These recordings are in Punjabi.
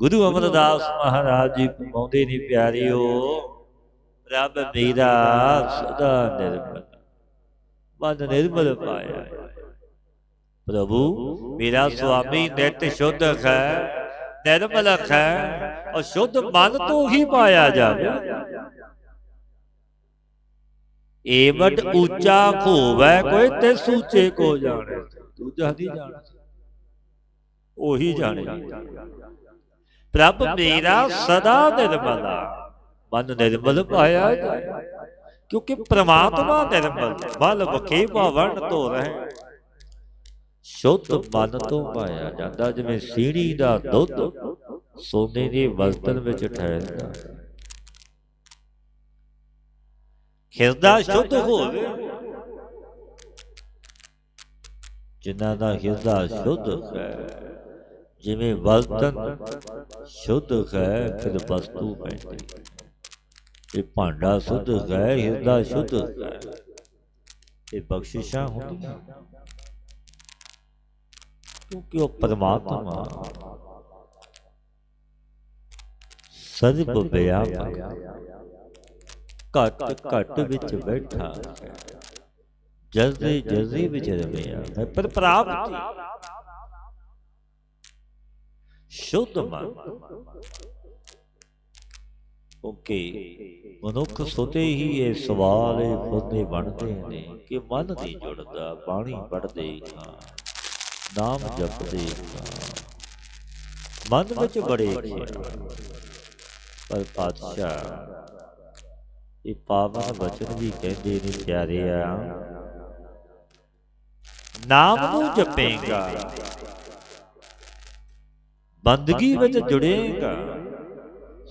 ਗੁਰੂ ਅਮਰਦਾਸ ਮਹਾਰਾਜ ਜੀ ਪਾਉਂਦੇ ਨੇ ਪਿਆਰਿਓ, ਰੱਬ ਮੇਰਾ ਸਦਾ ਨਿਰਮਲ, ਮਨ ਨਿਰਮਲ ਪਾਇਆ ਪ੍ਰਭੂ, ਮੇਰਾ ਸੁਆਮੀ ਨਿਤ ਸ਼ੁੱਧ ਹੈ, ਨਿਰਮਲ ਹੈ, ਔਰ ਸ਼ੁੱਧ ਮਨ ਤੋਂ ਹੀ ਪਾਇਆ ਜਾਵੇ। ਏਵਟ ਉੱਚਾ ਖੋਵੈ ਕੋਈ ਤੇ ਸੂਚੇ ਕੋ ਜਾਣੇ, ਦੂਜਾ ਨਹੀਂ ਜਾਣਦਾ। ਉਹੀ ਜਾਣੇ ਪ੍ਰਭ ਮੇਰਾ ਸਦਾ ਨਿਰਮਲਾ ਮਨ ਨਿਰਮਲ ਪਾਇਆ ਜਾਏ। ਕਿਉਂਕਿ ਪ੍ਰਮਾਤਮਾ ਨਿਰਮਲ ਬਲ ਵਖੇ ਭਵਨ ਤੋਂ ਰਹੇ। ਸ਼ੁੱਧ ਮਨ ਤੋਂ ਪਾਇਆ ਜਾਂਦਾ ਜਿਵੇਂ ਸੀੜੀ ਦਾ ਦੁੱਧ ਸੋਨੇ ਦੇ ਬਰਤਨ ਵਿੱਚ ਠਹਿਰਦਾ। ਹਿਰਦਾ ਸ਼ੁੱਧ ਹੋਵੇ। ਜਿਨ੍ਹਾਂ ਦਾ ਹਿਰਦਾ ਸ਼ੁੱਧ ਹੈ ਜਿਵੇਂ ਬਰਤਨ ਸ਼ੁੱਧ ਹੈ, ਫਿਰ ਵਸਤੂ ਪੈਂਦੀ। ਇਹ ਭਾਂਡਾ ਸ਼ੁੱਧ ਹੈ, ਹਿਰਦਾ ਸ਼ੁੱਧ ਹੈ। ਇਹ ਬਖਸ਼ਿਸ਼ਾਂ ਹੁੰਦੀਆਂ। ਕਿਉਂਕਿ ਉਹ ਪਰਮਾਤਮਾ ਸਰਬ ਵਿਆਪਕ ਘਟ ਘਟ ਵਿੱਚ ਬੈਠਾ ਹੈ। ਜਜ਼ਦੇ ਜਜ਼ਦੇ ਵਿੱਚ ਰਵਿਆ ਹੈ ਪਰ ਪ੍ਰਾਪਤੀ ਸ਼ੁੱਧ ਮਨ ਓਕੇ ਮਨੁੱਖ ਸੋਤੇ ਹੀ ਇਹ ਸਵਾਲ ਇਹ ਫੁੱਦੇ ਬਣਦੇ ਨੇ ਕਿ ਮਨ ਨਹੀਂ ਜੁੜਦਾ ਬਾਣੀ ਪੜਦੇ ਹਾਂ ਨਾਮ ਜਪਦੇ ਹਾਂ ਮਨ ਵਿੱਚ ਬੜੇ ਖਿਆਲ ਪਰ ਪਾਤਸ਼ਾਹ ਇਹ ਪਾਵਨ ਬਚਨ ਵੀ ਕਹਿੰਦੇ ਨੇ ਪਿਆਰਿਆ ਨਾਮ ਨੂੰ ਜਪੇਗਾ ਬੰਦਗੀ ਵਿੱਚ ਜੁੜੇਗਾ।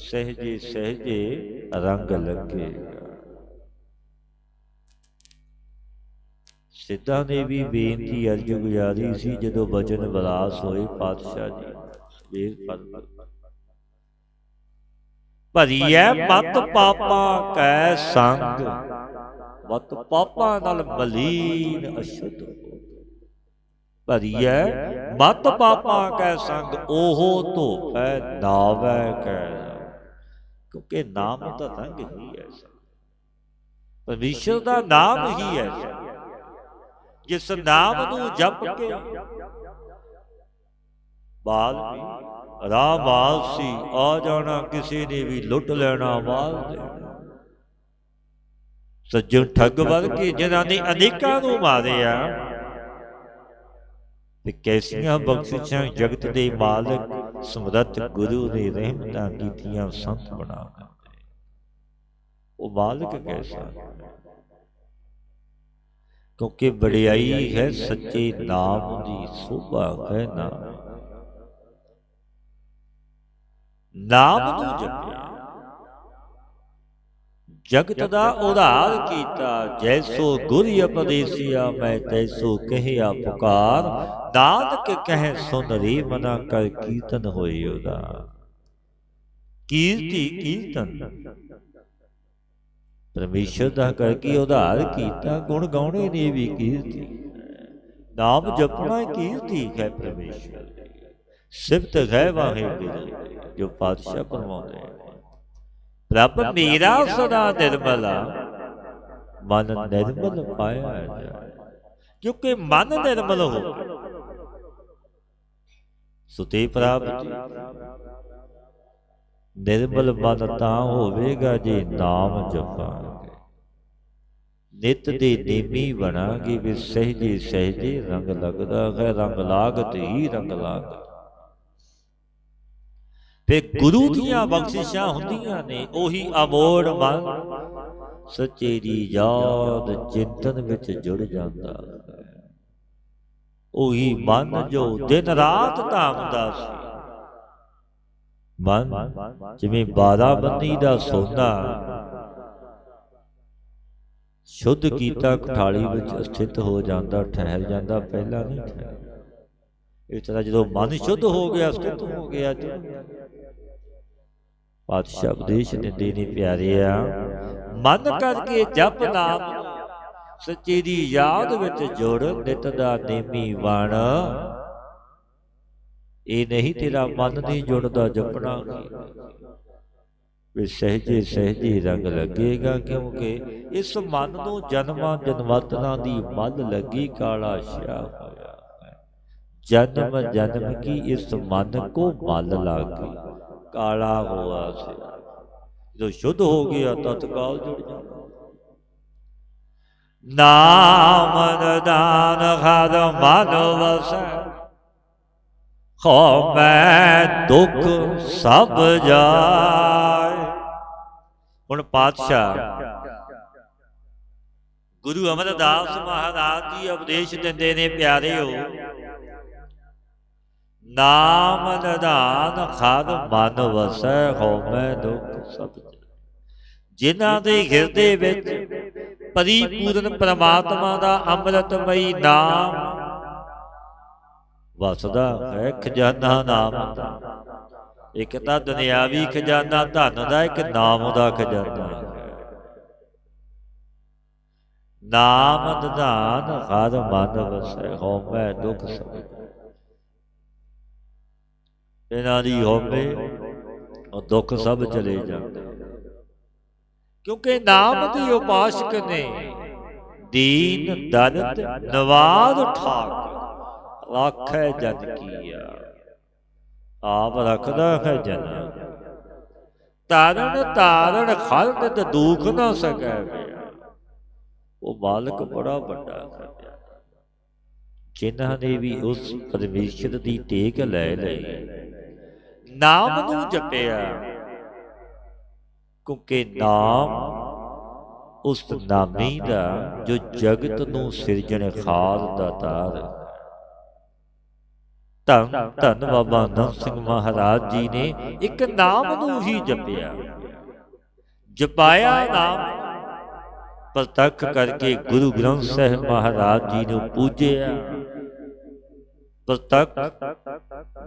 ਸਹਜੇ ਸਹਜੇ ਰੰਗ ਲੱਗੇਗਾ। ਸਿੱਧਾ ਨੇ ਵੀ ਬੇਨਤੀ ਅਰਜ ਗੁਜ਼ਾਰੀ ਸੀ ਜਦੋਂ ਬਚਨ ਬਲਾਸ ਹੋਏ ਪਾਤਸ਼ਾਹ ਜੀ ਸਵੇਰ ਪਰ ਭਰੀਐ ਮਤ ਪਾਪਾਂ ਕੈ ਸੰਗ ਮਤ ਪਾਪਾਂ ਨਾਲ ਮਲੀਨ ਅਸ਼ੁੱਧ ਭਰੀਐ ਮਤ ਪਾਪਾਂ ਕੈ ਸੰਗ ਉਹ ਧੋਪੈ ਨਾਵੈ ਕੈ ਕਿਉਂਕਿ ਨਾਮ ਦਾ ਰੰਗ ਹੀ ਐਸਾ ਪਰਮੇਸ਼ਰ ਦਾ ਨਾਮ ਹੀ ਐਸਾ ਜਿਸ ਨਾਮ ਨੂੰ ਜਪ ਕੇ ਬਾਲ ਰਾਹ ਬਾਲ ਸੀ ਆ ਜਾਣਾ ਕਿਸੇ ਨੇ ਵੀ ਲੁੱਟ ਲੈਣਾ ਮਾਲ ਦੇਣਾ ਸੱਜਣ ਠੱਗ ਵਰਗੇ ਜਿਨ੍ਹਾਂ ਨੇ ਅਨੇਕਾਂ ਨੂੰ ਮਾਰਿਆ। ਤੇ ਕੈਸੀਆਂ ਬਖਸ਼ਿਸ਼ਾਂ ਜਗਤ ਦੇ ਮਾਲਕ ਸਮਰੱਥ ਗੁਰੂ ਨੇ ਰਹਿਮਤਾਂ ਕੀਤੀਆਂ ਸੰਤ ਬਣਾ ਦਿੱਤੇ ਉਹ ਮਾਲਕ ਕੈਸਾ? ਕਿਉਂਕਿ ਵਡਿਆਈ ਹੈ ਸੱਚੇ ਨਾਮ ਦੀ ਸੋਭਾ ਹੈ ਨਾਮ। ਨਾਮ। ਨੂੰ ਜਪਿਆ। ਜਗਤ ਦਾ ਉਧਾਰ ਕੀਤਾ। ਜੈਸੋ ਗੁਰ ਉਪਦੇਸਿਆ ਮੈਂ ਤੈਸੋ ਕਹਿਆ ਪੁਕਾਰ। ਨਾਨਕ ਕਹਿ ਸੁਨ ਰੇ ਮਨਾ ਕਰ ਕੀਰਤਨ ਹੋਈ ਉਹਦਾ। ਕੀਰਤੀ ਕੀਰਤਨ। ਪਰਮੇਸ਼ਰ ਦਾ ਕਰਕੇ ਉਧਾਰ ਕੀਤਾ। ਗੁਣ ਗਾਉਣੇ ਨੇ ਵੀ ਕੀਰਤੀ। ਨਾਮ ਜਪਣਾ ਕੀਰਤੀ ਹੈ ਪਰਮੇਸ਼ਰ। ਦੀ ਸਿਫਤ ਹੈ ਵਾਹਿਗੁਰੂ ਜੋ ਪਾਤਸ਼ਾਹ ਫਰਮਾਉਂਦੇ ਨੇ। ਪ੍ਰਭ ਮੇਰਾ ਸਦਾ ਨਿਰਮਲਾ ਮਨ ਨਿਰਮਲ ਪਾਇਆ ਜਾਏ ਕਿਉਂਕਿ ਮਨ ਨਿਰਮਲ ਹੋ ਸੁਤੇ ਪ੍ਰਾਪਤੀ ਨਿਰਮਲ ਮਨ ਤਾਂ ਹੋਵੇਗਾ ਜੇ ਨਾਮ ਜਪਾਂਗੇ। ਨਿਤ ਦੇ ਨੇਮੀ ਬਣਾਂਗੇ। ਵੀ ਸਹਜੇ ਸਹਜੇ ਰੰਗ ਲੱਗਦਾ ਹੈ। ਰੰਗ ਲਾਗਤ ਹੀ ਰੰਗ ਲਾਗਤ ਤੇ ਗੁਰੂ ਦੀਆਂ ਬਖਸ਼ਿਸ਼ਾਂ ਹੁੰਦੀਆਂ ਨੇ ਉਹੀ ਅਮੋੜ ਮਨ ਸੱਚੇ ਦੀ ਯਾਦ ਚਿੰਤਨ ਵਿੱਚ ਜੁੜ ਜਾਂਦਾ। ਉਹੀ ਮਨ ਜੋ ਦਿਨ ਰਾਤ ਧਾਮਦਾ ਸੀ। ਮਨ ਜਿਵੇਂ ਬਾਰਾਬੰਦੀ ਦਾ ਸੋਨਾ। ਸ਼ੁੱਧ ਕੀਤਾ ਕਠਾਲੀ ਵਿੱਚ ਸਥਿਤ ਹੋ ਜਾਂਦਾ ਠਹਿਰ ਜਾਂਦਾ ਪਹਿਲਾਂ ਨਹੀਂ ਠਹਿਰਦਾ ਇਸ ਤਰ੍ਹਾਂ ਜਦੋਂ ਮਨ ਸ਼ੁੱਧ ਹੋ ਗਿਆ ਸਥਿਤ ਹੋ ਗਿਆ ਪਾਤਸ਼ਾਹ ਉਪਦੇਸ਼ ਦਿੰਦੇ ਨੇ ਪਿਆਰਿਆ ਮਨ ਕਰਕੇ ਜਪ ਨਾਮ। ਸੱਚੇ ਦੀ ਯਾਦ ਵਿੱਚ ਜੁੜ ਨਿਤ ਦਾ ਨੇਮੀ ਵਣ। ਇਹ ਨਹੀਂ ਤੇਰਾ ਮਨ ਨਹੀਂ ਜੁੜਦਾ ਜਪਣਾ। ਵੀ ਸਹਜੇ ਸਹਜੇ ਰੰਗ ਲੱਗੇਗਾ ਕਿਉਂਕਿ ਇਸ ਮਨ ਨੂੰ ਜਨਮਾਂ ਜਨਮਤਨਾਂ ਦੀ ਮੱਲ ਲੱਗੀ ਕਾਲਾ ਸ਼ਿਆ ਹੋਇਆ ਜਨਮ ਜਨਮ ਕੀ ਇਸ ਮਨ ਕੋ ਮੱਲ ਲਾਗੀ। ਕਾਲਾ ਹੋਆ ਸੇ। ਜਦੋਂ ਸ਼ੁੱਧ ਹੋ ਗਿਆ ਤਤਕਾਲ ਜੁੜ ਜਾਂਦਾ। ਨਾਮ ਦਾਨ ਖਾਦ ਮਨ ਵਸੈ। ਖੋ ਮੈਂ ਦੁੱਖ ਸਭ ਜਾਏ। ਹੁਣ ਪਾਤਸ਼ਾਹ, ਗੁਰੂ ਅਮਰਦਾਸ ਮਹਾਰਾਜ ਜੀ ਉਪਦੇਸ਼ ਦਿੰਦੇ ਨੇ, ਪਿਆਰਿਓ ਨਾਮ ਨਿਧਾਨ ਖਾਦ ਮਨ ਵਸੈ ਹੋ ਮੈਂ ਦੁੱਖ ਸਭ ਜਿਨ੍ਹਾਂ ਦੇ ਹਿਰਦੇ ਵਿੱਚ ਪਰਿਪੂਰਨ ਪ੍ਰਮਾਤਮਾ ਦਾ ਅੰਮ੍ਰਿਤਮਈ ਨਾਮ ਵਸਦਾ, ਹੈ ਖਜ਼ਾਨਾ ਨਾਮ ਦਾ। ਇੱਕ ਤਾਂ ਦੁਨਿਆਵੀ ਖਜ਼ਾਨਾ, ਧਨ ਦਾ, ਇੱਕ ਨਾਮ ਦਾ ਖਜ਼ਾਨਾ ਹੈ। ਨਾਮ ਨਿਧਾਨ ਹਰ ਮਨ ਵਸੈ, ਹਉਮੈ ਦੁਖ ਸਭ ਇਹਨਾਂ ਦੀ ਹਉਮੈ ਉਹ ਦੁੱਖ ਸਭ ਚਲੇ ਜਾਂਦੇ ਕਿਉਂਕਿ ਨਾਮ ਦੀ ਉਪਾਸ਼ਕ ਨੇ ਦੀਨ ਦਰਦ ਨਵਾਦ ਠਾਕ। ਰੱਖੈ ਜਨ ਕੀਆ। ਆਪ ਰੱਖਦਾ ਹੈ ਜਨ। ਤਾਰਨ ਤਾਰਨ ਖਲਤ ਦੁਖ ਨਾ ਸਕੈ। ਉਹ ਮਾਲਕ ਬੜਾ ਵੱਡਾ। ਹੈ ਜਿਨ੍ਹਾਂ ਨੇ ਵੀ ਉਸ ਪਰਮੇਸ਼ਰ ਦੀ ਟੇਕ ਲੈ ਲਈ। ਨਾਮ ਨੂੰ ਜਪਿਆ ਕਿਉਂਕਿ ਨਾਮ ਉਸ ਨਾਮੀ ਦਾ ਜੋ ਜਗਤ ਨੂੰ ਸਿਰਜਣ ਖਾਦ ਦਾ ਤਾਰ ਧੰਨ ਧੰਨ ਬਾਬਾ ਨੰਦ ਸਿੰਘ ਮਹਾਰਾਜ ਜੀ ਨੇ ਇੱਕ ਨਾਮ ਨੂੰ ਹੀ ਜਪਿਆ ਜਪਾਇਆ ਨਾਮ ਪ੍ਰਤੱਖ ਕਰਕੇ ਗੁਰੂ ਗ੍ਰੰਥ ਸਾਹਿਬ ਮਹਾਰਾਜ ਜੀ ਨੂੰ ਪੂਜਿਆ ਪ੍ਰਤੱਖ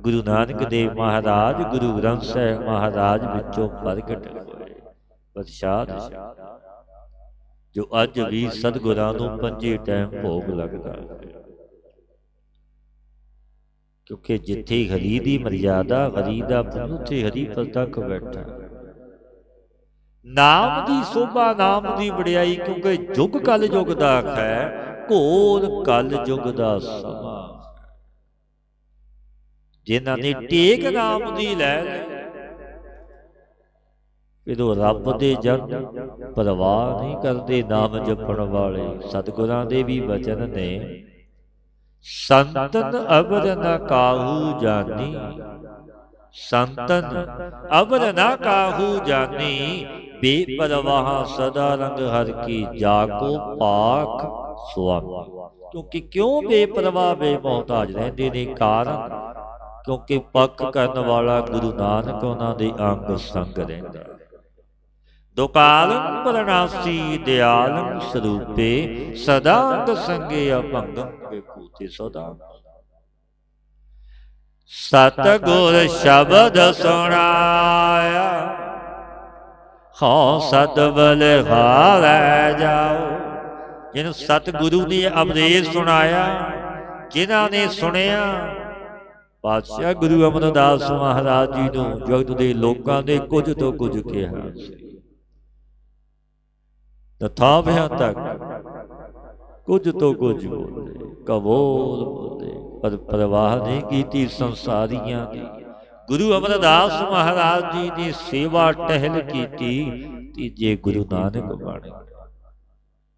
ਗੁਰੂ ਨਾਨਕ ਦੇਵ ਮਹਾਰਾਜ, ਗੁਰੂ ਗ੍ਰੰਥ ਸਾਹਿਬ ਮਹਾਰਾਜ ਵਿੱਚੋਂ ਪ੍ਰਗਟ ਹੋਏ। ਪ੍ਰਸ਼ਾਦ ਜੋ ਅੱਜ ਵੀ ਸਤਿਗੁਰਾਂ ਨੂੰ ਪੰਜੇ ਟਾਈਮ ਭੋਗ ਲੱਗਦਾ ਹੈ। ਕਿਉਂਕਿ ਜਿੱਥੇ ਹਰੀ ਦੀ ਮਰਿਆਦਾ, ਹਰੀ ਦਾ ਪੁੰਨ, ਉੱਥੇ ਹਰੀ ਪ੍ਰਤੱਖ ਬੈਠਾ ਨਾਮ ਦੀ ਸੋਭਾ, ਨਾਮ ਦੀ ਵਡਿਆਈ, ਕਿਉਂਕਿ ਯੁੱਗ ਕਲ ਯੁੱਗ ਦਾ ਹੈ, ਘੋਰ ਕਲ ਯੁੱਗ ਦਾ ਸਮਾਂ। ਜਿਨ੍ਹਾਂ ਨੇ ਟੇਕ ਨਾਮ ਦੀ ਲੈ ਜਦੋਂ ਰੱਬ ਦੇ ਜਨ ਪਰਵਾਹ ਨਹੀਂ ਕਰਦੇ ਨਾਮ ਜਪਣ ਵਾਲੇ। ਸਤਿਗੁਰਾਂ ਦੇ ਵੀ ਬਚਨ ਨੇ। ਸੰਤਨ ਅਬਰ ਨ ਕਾਹੂ ਜਾਨੀ। ਸੰਤਨ ਅਬਰ ਨ ਕਾਹੂ ਜਾਨੀ। ਬੇਪਰਵਾਹ ਸਦਾ ਰੰਗ ਹਰ ਕੀ ਜਾ ਕੋ ਪਾਖ ਸੁਆਮੀ। ਕਿਉਂਕਿ ਕਿਉਂ ਬੇਪਰਵਾਹ ਬੇਮੋਹਤਾਜ ਰਹਿੰਦੇ ਨੇ? ਕਾਰਨ ਕਿਉਂਕਿ ਪੱਕ ਕਰਨ ਵਾਲਾ ਗੁਰੂ ਨਾਨਕ ਉਹਨਾਂ ਦੇ ਅੰਗ ਸੰਗ ਰਹਿੰਦਾ ਦੁਕਾਲੰ ਪਰਨਾਸੀ ਦਿਆਲੰ ਸਰੂਪੇ ਸਦਾ ਅੰਗ ਸੰਗੇ ਅਭੰਗੰ ਵੇਕੂਤੇ ਸਦਾ ਸਤ ਗੁਰ ਸ਼ਬਦ ਸੁਣਾਇਆ ਹਉ ਸਤ ਬਲ ਜਾਓ। ਜਿਹਨੂੰ ਸਤ ਗੁਰੂ ਨੇ ਉਪਦੇਸ਼ ਸੁਣਾਇਆ ਜਿਨ੍ਹਾਂ ਨੇ ਸੁਣਿਆ ਪਾਤਸ਼ਾਹ ਗੁਰੂ ਅਮਰਦਾਸ ਮਹਾਰਾਜ ਜੀ ਨੂੰ ਜਗਤ ਦੇ ਲੋਕਾਂ ਦੇ ਕੁਝ ਤੋਂ ਕੁਝ ਕਿਹਾ। ਸੀ ਤਥਾਭਿਆ ਤੱਕ ਕੁਝ ਤੋਂ ਕੁਝ ਬੋਲੇ। ਕਬੋਲ ਬੋਲੇ। ਪਰ ਪ੍ਰਵਾਹ ਨਹੀਂ ਕੀਤੀ ਸੰਸਾਰੀਆਂ। ਦੀ ਗੁਰੂ ਅਮਰਦਾਸ ਮਹਾਰਾਜ ਜੀ ਦੀ ਸੇਵਾ ਟਹਿਲ ਕੀਤੀ ਤੀਜੇ ਗੁਰੂ ਨਾਨਕ ਬਣ।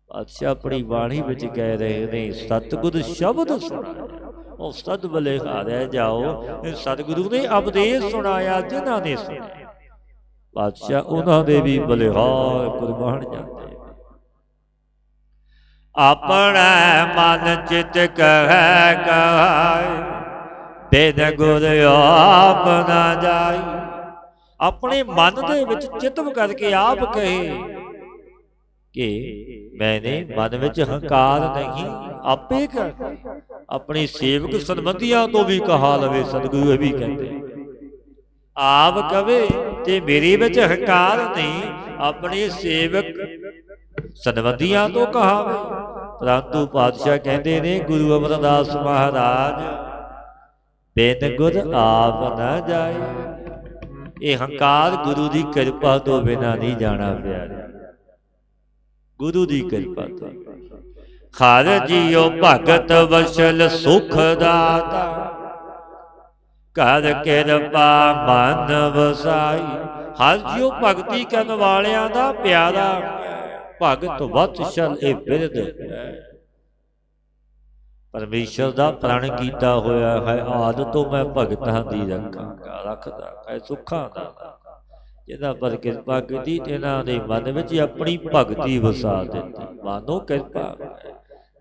ਪਾਤਸ਼ਾਹ ਆਪਣੀ ਬਾਣੀ ਵਿੱਚ ਕਹਿ ਰਹੇ ਨੇ ਸਤਿਗੁਰ ਸ਼ਬਦ ਸੁਣਾਇਆ। ਉਹ ਸਦ ਬਲੇ ਹਾਰਿਆ ਜਾਓ। ਇਹ ਸਤਿਗੁਰੂ ਨੇ ਉਪਦੇਸ਼ ਸੁਣਾਇਆ, ਜਿਨ੍ਹਾਂ ਨੇ ਸੁਣਿਆ। ਪਾਤਸ਼ਾਹ ਉਹਨਾਂ ਦੇ ਵੀ ਬਲਿਹਾਰ ਕੁਰਬਾਨ ਜਾਂਦੇ ਆਪਣਾ ਮਨ ਚਿਤ ਕਹੈ, ਕਹਾਇ, ਬਿਨ ਗੁਰ ਆਪ ਨਾ ਜਾਈ। ਆਪਣੇ ਮਨ ਦੇ ਵਿੱਚ ਚਿਤਵ ਕਰਕੇ ਆਪ ਕਹੇ ਕਿ ਮੈਨੇ ਮਨ ਵਿੱਚ ਹੰਕਾਰ ਨਹੀਂ, ਆਪੇ ਕਰ। ਆਪਣੇ ਸੇਵਕ ਸੰਬੰਧੀਆਂ ਤੋਂ ਵੀ ਕਹਾ ਲਵੇ ਸਤਿਗੁਰੂ ਇਹ ਵੀ ਕਹਿੰਦੇ ਆਪ ਕਵੇ ਤੇ ਮੇਰੇ ਵਿੱਚ ਹੰਕਾਰ ਨਹੀਂ ਆਪਣੇ ਸੇਵਕ ਸੰਬੰਧੀਆਂ ਤੋਂ ਕਹਾਵੇ ਪਰੰਤੂ ਪਾਤਸ਼ਾਹ ਕਹਿੰਦੇ ਨੇ ਗੁਰੂ ਅਮਰਦਾਸ ਮਹਾਰਾਜ ਬਿਨ ਗੁਰ ਆਪ ਨਾ ਜਾਏ। ਇਹ ਹੰਕਾਰ ਗੁਰੂ ਦੀ ਕਿਰਪਾ ਤੋਂ ਬਿਨਾ ਨਹੀਂ ਜਾਣਾ ਪਿਆਰੇ ਗੁਰੂ ਦੀ ਕਿਰਪਾ ਤੋਂ ਖਰ ਜੀਓ ਭਗਤ ਵਸਲ ਸੁਖ ਦਾਤਾ ਕਰ ਕਿਰਪਾ ਮਨ ਵਸਾਈ ਹਰ ਜੀਓ ਭਗਤੀ ਕਰਨ ਵਾਲਿਆਂ ਦਾ ਪਿਆਰਾ। ਭਗਤ ਵਤਸਲ ਇਹ ਬਿਰਦ ਪਰਮੇਸ਼ਰ ਦਾ ਪ੍ਰਣ ਕੀਤਾ ਹੋਇਆ ਹੈ ਆਦ ਤੋਂ ਮੈਂ ਭਗਤਾਂ ਦੀ ਰੱਖਾਂਗਾ ਰੱਖਦਾ ਹੈ ਸੁੱਖਾਂ ਦਾ। ਜਿਹਦਾ ਪਰ ਕਿਰਪਾ ਕੀਤੀ ਇਹਨਾਂ ਦੇ ਮਨ ਵਿੱਚ ਆਪਣੀ ਭਗਤੀ ਵਸਾ ਦਿੱਤੀ। ਮਾਨੋ ਕਿਰਪਾ ਹੈ।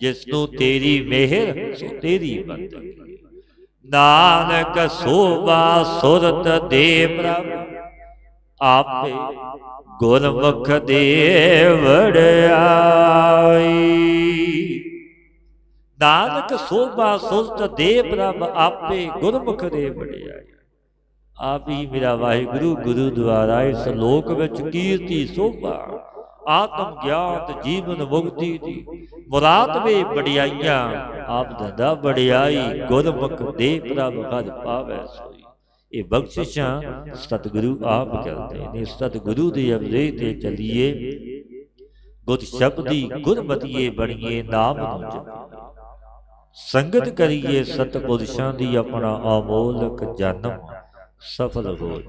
ਜਿਸ ਨੂੰ ਤੇਰੀ ਮਿਹਰ, ਸੋ ਤੇਰੀ ਬੰਦਗੀ ਨਾਨਕ ਸੋਭਾ ਸੁਰਤ ਦੇ ਪ੍ਰਭ, ਆਪੇ ਗੁਰਮੁਖ ਦੇ ਵੜਾਈ ਨਾਨਕ ਸੋਭਾ ਸੁਰਤ ਦੇ ਪ੍ਰਭ, ਆਪੇ ਗੁਰਮੁਖ ਦੇ ਵੜਾਈ ਆਪ ਹੀ ਮੇਰਾ ਵਾਹਿਗੁਰੂ ਗੁਰੂ ਦੁਆਰਾ ਇਸ ਲੋਕ ਵਿੱਚ ਕੀਰਤੀ, ਸੋਭਾ, ਆਤਮ ਗਿਆਤ ਜੀਵਨ ਮੁਕਤੀ ਦੀ ਮੁਰਾਦ ਵੇ ਬੜਾਈਆਂ ਆਪ ਦਦਾ ਬੜਾਈ ਗੁਰਮੁਖ ਦੇ ਪ੍ਰਭ ਹਰ ਪਾਵੈ ਸੋਈ। ਇਹ ਬਖਸ਼ਿਸ਼ਾਂ ਸਤਿਗੁਰੂ ਆਪ ਕਰਦੇ ਨੇ। ਸਤਿਗੁਰੂ ਦੇ ਅਵਰੇ ਤੇ ਚੱਲੀਏ। ਗੁਰ ਸ਼ਬਦੀ ਗੁਰਮਤੀਏ ਬਣੀਏ, ਨਾਮ ਨੂੰ ਜਪੀਏ। ਸੰਗਤ ਕਰੀਏ ਸਤਿਪੁਰਸ਼ਾਂ ਦੀ ਆਪਣਾ ਅਮੋਲਕ ਜਨਮ। ਸਫਲ ਹੋ